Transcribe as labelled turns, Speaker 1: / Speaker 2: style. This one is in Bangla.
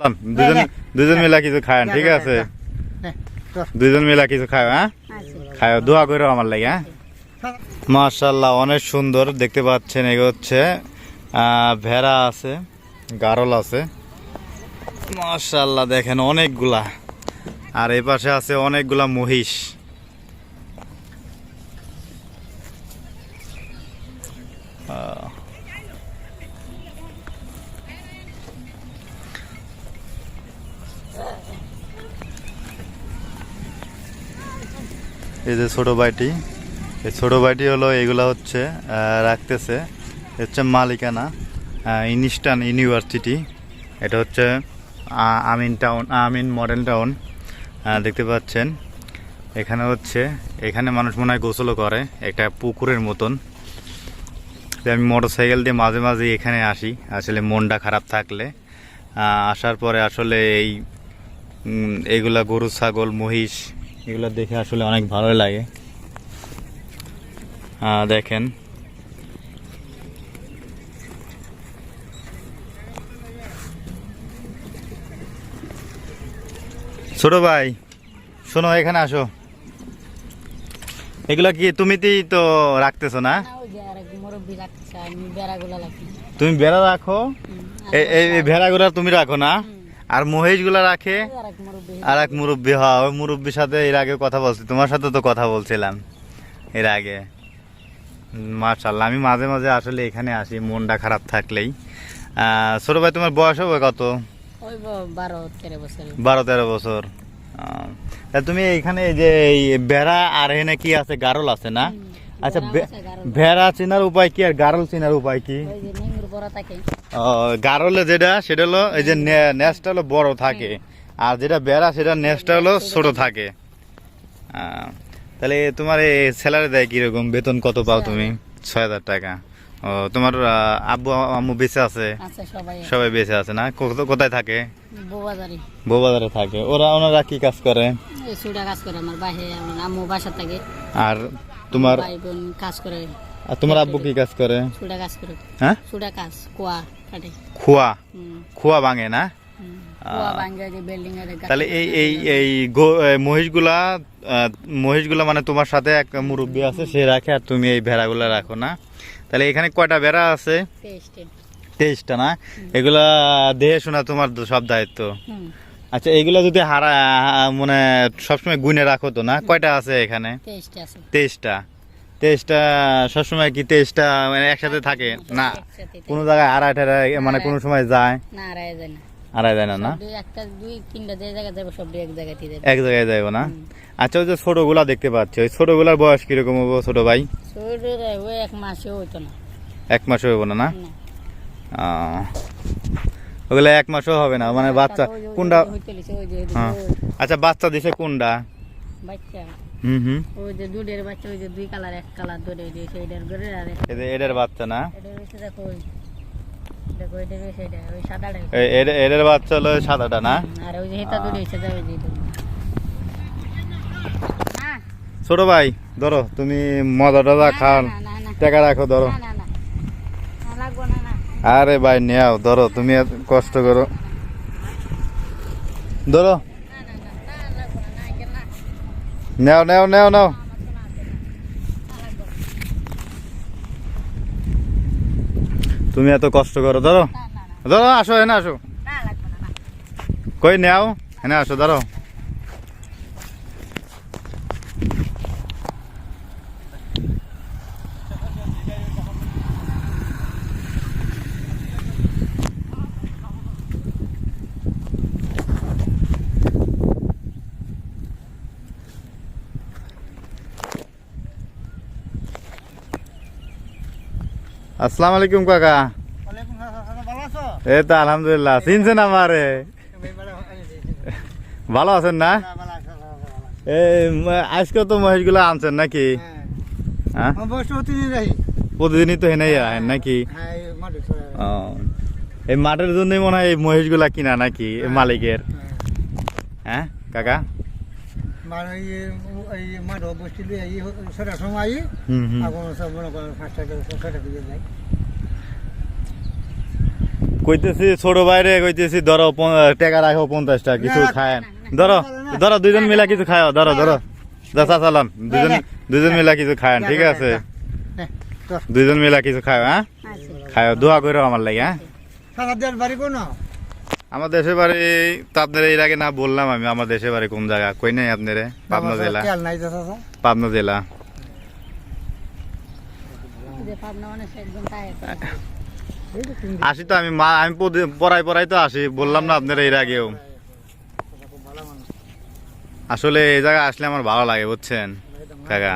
Speaker 1: দুজন দুজন মিলা কিছু খায় ঠিক আছে? দুজন মিলা কিছু খায় হ্যাঁ? খায় দোয়া করো আমার লাগে হ্যাঁ? মাশাল্লাহ অনেক সুন্দর দেখতে পাচ্ছেন এগুলো হচ্ছে ভেড়া আছে গারল আছে। মাশাল্লাহ দেখেন অনেকগুলা। আর এই পাশে আছে অনেকগুলা মহিষ। আহ, এই যে ছোট ভাইটি, এই ছোট ভাইটি হলো এগুলা হচ্ছে রাখতেছে। হচ্ছে মালিকানা ইনস্টান ইউনিভার্সিটি। এটা হচ্ছে Amin town, Amin model town দেখতে পাচ্ছেন। এখানে হচ্ছে, এখানে মানুষ মনে হয় গোসলও করে, একটা পুকুরের মতন। আমি মোটর সাইকেল দিয়ে মাঝে মাঝে এখানে আসি, আসলে মনটা খারাপ থাকলে। আসার পরে আসলে এই এগুলা গরু, ছাগল, মহিষ এগুলো দেখে আসলে অনেক ভালো লাগে। দেখেন। ছোট ভাই শোনো এখানে আসো। এগুলা কি তুমি তো রাখতেছো না। তুমি ভেড়া রাখো? এই ভেড়াগুলা তুমি রাখো না? আর মহিষগুলা রাখে। আর এক মুরব্বী হ্যাঁ ওই মুরব্বীর সাথে এর আগে কথা বলছি। তোমার সাথে তো কথা বলছিলাম এর আগে। মার্শাল্লাহ আমি মাঝে মাঝে আসলে এখানে আসি মনটা খারাপ থাকলেই। ছোট ভাই তোমার বয়স হবে কত?
Speaker 2: বারো তেরো
Speaker 1: বছর। তা তুমি এখানে যে এই ভেড়া আর এখানে কি আছে? গারল আছে না? আচ্ছা
Speaker 2: বেড়া।
Speaker 1: ভেড়া চেনার উপায় কি আর গারল চেনার উপায় কি?
Speaker 2: থাকে,
Speaker 1: ও, গারলে যেটা সেটা হলো এই যে নে- নেজটা হলো বড় থাকে। আর যেটা বেড়া সেটা নেজটা হলো ছোট থাকে। তাহলে তোমার এই স্যালারি দেয় কীরকম? বেতন কত পাও তুমি? ছয় হাজার টাকা। ও তোমার আব্বু আম্মু বেঁচে আছে?
Speaker 2: সবাই
Speaker 1: বেঁচে আছে না? কোথায় থাকে?
Speaker 2: বৌবাজারি।
Speaker 1: থাকে। ওরা ওনারা কি কাজ করে?
Speaker 2: কাজ করে আমার বাহে আম্মু বাসা থাকে।
Speaker 1: আর তোমার
Speaker 2: কাজ করে।
Speaker 1: আর তোমার আব্বু কি কাজ করে?
Speaker 2: সুডা কাজ করে।
Speaker 1: হ্যাঁ?
Speaker 2: সুডা কাজ কুয়া কাটে।
Speaker 1: খোয়া? খোয়া ভাঙে না? তাহলে এই এই এই মহিষগুলা মহিষগুলা মানে তোমার সাথে এক মুরব্বী আছে সে রাখে আর তুমি এই ভেড়াগুলা রাখো না। তাহলে এখানে কয়টা ভেড়া আছে? তেইশটা। না? এগুলা দেহে শোনা তোমার সব দায়িত্ব। আচ্ছা এগুলা যদি হারা মানে সবসময় গুনে রাখো তো না? কয়টা আছে এখানে? তেইশটা। তেইশটা সবসময় কি তেইশটা মানে একসাথে থাকে? না কোনো জায়গায় আড়াই টাড়াই মানে কোনো সময় যায়।
Speaker 2: না আড়াই যায় না।
Speaker 1: আড়াই যায় না না?
Speaker 2: একটা দুই তিনটা যে জায়গায় যাব সব এক জায়গায় যাবে।
Speaker 1: এক জায়গায় যাইব না? আচ্ছা ওই যে ছোটগুলা দেখতে পাচ্ছি। ওই ছোটগুলার বয়স কীরকম হব ছোট ভাই?
Speaker 2: ছোট ওই এক হইতো না।
Speaker 1: এক মাসও হইব না না?
Speaker 2: না।
Speaker 1: ওগুলা এক মাসও হবে না। মানে বাচ্চা কোনটা? হ্যাঁ। আচ্ছা বাচ্চা দিছে কোনটা?
Speaker 2: বাচ্চা।
Speaker 1: হুম হুম
Speaker 2: ওই যে দুধের বাচ্চা ওই যে দুই কালার এক কালার দুধে দিয়েছে এটার করে আর এক-
Speaker 1: এদের এদের বাচ্চা না?
Speaker 2: এটা রয়েছে দেখো ওই দেখো এটা রয়েছে ওই সাদাটা
Speaker 1: এ- এদের- এদের বাচ্চা হলো সাদাটা না?
Speaker 2: আর ওই যে হেতা দুধ হয়েছে ওই যে
Speaker 1: ছোট ভাই ধরো তুমি মজা টজা
Speaker 2: খান।
Speaker 1: খাও
Speaker 2: না, না, না,
Speaker 1: টাকা রাখো ধরো।
Speaker 2: না, না, না। না, লাগবো না, না।
Speaker 1: আরে ভাই নেও ধরো তুমি কষ্ট করো। ধরো
Speaker 2: না, না, না, না, লাগবো না, না, একে না।
Speaker 1: নেও নেও নেও নেও তুমি এত কষ্ট করো ধরো। ধরো আসো এনে আসো। কই নেও? এনে আসো ধরো। আসসালামু আলাইকুম কাকা। এই তো আলহামদুলিল্লাহ। চিনছেন আমারে? ভালো আছেন না? ম- আজকে তো মহিষগুলো আনছেন নাকি? হ্যাঁ। প্রতিদিনই তো হেনেই আহেন নাকি? ও। এই মাঠের জন্যই মনে হয় এই মহিষগুলা কিনা নাকি মালিকের। হ্যাঁ কাকা? কইতেছি ছোট বাইরে কইতেছি ধরো টাকা রাখো পঞ্চাশটা কিছু খায়েন ধরো ধরো দুইজন মিলা কিছু খাও ধরো ধরো। যা চালান দুজন দুজন মিলা কিছু খায়েন ঠিক আছে? দুইজন মিলা কিছু খাও হ্যাঁ?
Speaker 2: আচ্ছা।
Speaker 1: খাও দোয়া করো আমার লাগে হ্যাঁ?
Speaker 3: সারাদের বাড়ি কোন?
Speaker 1: আমার দেশের বাড়ি তো আপনার এর আগে না বললাম আমি আমার দেশের বাড়ি কোন জায়গা? কই নাই আপনারে? পাবনা জেলা। পাবনা জেলা। আসি তো আমি মা আমি পড়াই পড়াই তো আসি বললাম না আপনার এর আগেও। আসলে এই জায়গায় আসলে আমার ভালো লাগে বুঝছেন? কাকা।